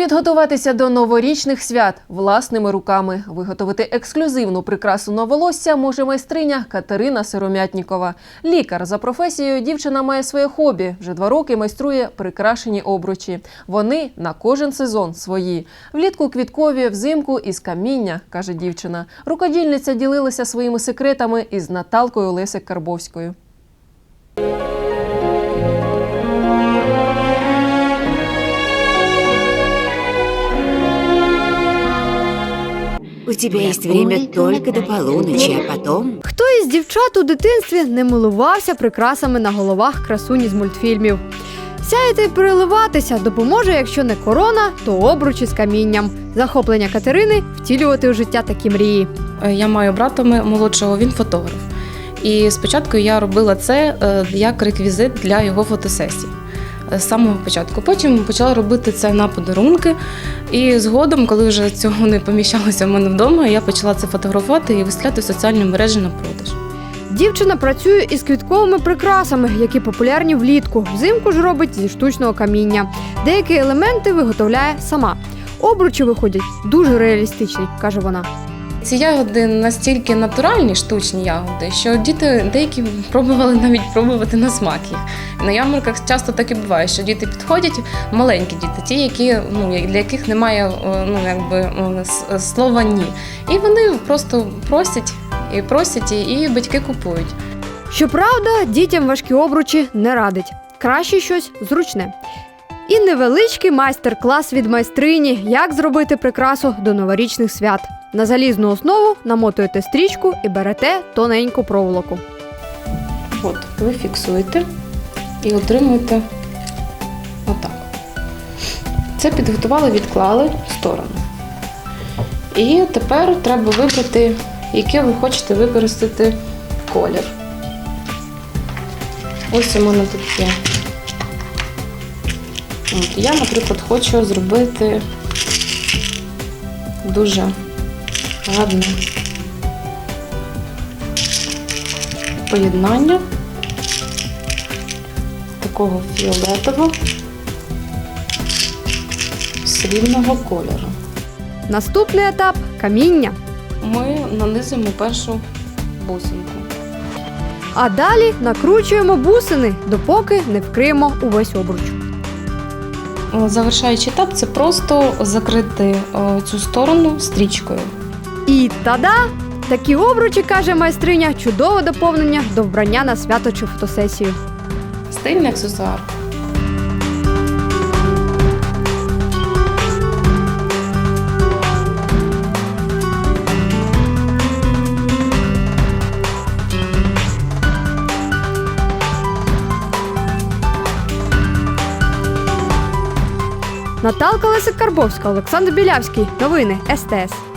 Підготуватися до новорічних свят власними руками, виготовити ексклюзивну прикрасу на волосся може майстриня Катерина Сиромятнікова. Лікар за професією дівчина має своє хобі. Вже два роки майструє прикрашені обручі. Вони на кожен сезон свої. Влітку квіткові, взимку із каміння, каже дівчина. Рукодільниця ділилася своїми секретами із Наталкою Лесик Карбовською. Тебя есть время только до полуночи, а потом... Хто із дівчат у дитинстві не милувався прикрасами на головах красуні з мультфільмів? Сяяти і переливатися допоможе, якщо не корона, то обручі з камінням. Захоплення Катерини втілювати у життя такі мрії. Е, Я маю брата молодшого, він фотограф. І спочатку я робила це е, як реквізит для його фотосесій. Е, З самого початку. Потім почала робити це на подарунки. І згодом, коли вже цього не поміщалося в мене вдома, я почала це фотографувати і виставляти в соціальні мережі на продаж. Дівчина працює із квітковими прикрасами, які популярні влітку. Взимку ж робить зі штучного каміння. Деякі елементи виготовляє сама. Обручі виходять дуже реалістичні, каже вона. Ці ягоди настільки натуральні, штучні ягоди, що діти деякі пробували навіть пробувати на смак їх. На ярмарках часто так і буває, що діти підходять, маленькі діти, ті, які ну для яких немає е, ну якби е, слова ні. І вони просто просять і просять, і батьки купують. Щоправда, дітям важкі обручі не радить. Краще щось зручне. І невеличкий майстер-клас від майстрині, як зробити прикрасу до новорічних свят. На залізну основу намотуєте стрічку і берете тоненьку проволоку. От, ви фіксуєте і отримуєте отак. Це підготували, відклали в сторону. І тепер треба вибрати, який ви хочете використати колір. Ось у мене тут є. От, я, наприклад, хочу зробити дуже гарне поєднання такого фіолетового срібного кольору. Наступний етап каміння. Ми нанизуємо першу бусинку. А далі накручуємо бусини, допоки не вкриємо увесь обруч. Завершаючий етап це просто закрити цю сторону стрічкою. І тада! Такі обручі, каже майстриня, чудове доповнення до вбрання на свято чи фотосесію. Стильний аксесуар. Наталка Лесик Карбовська, Олександр Білявський. Новини СТС.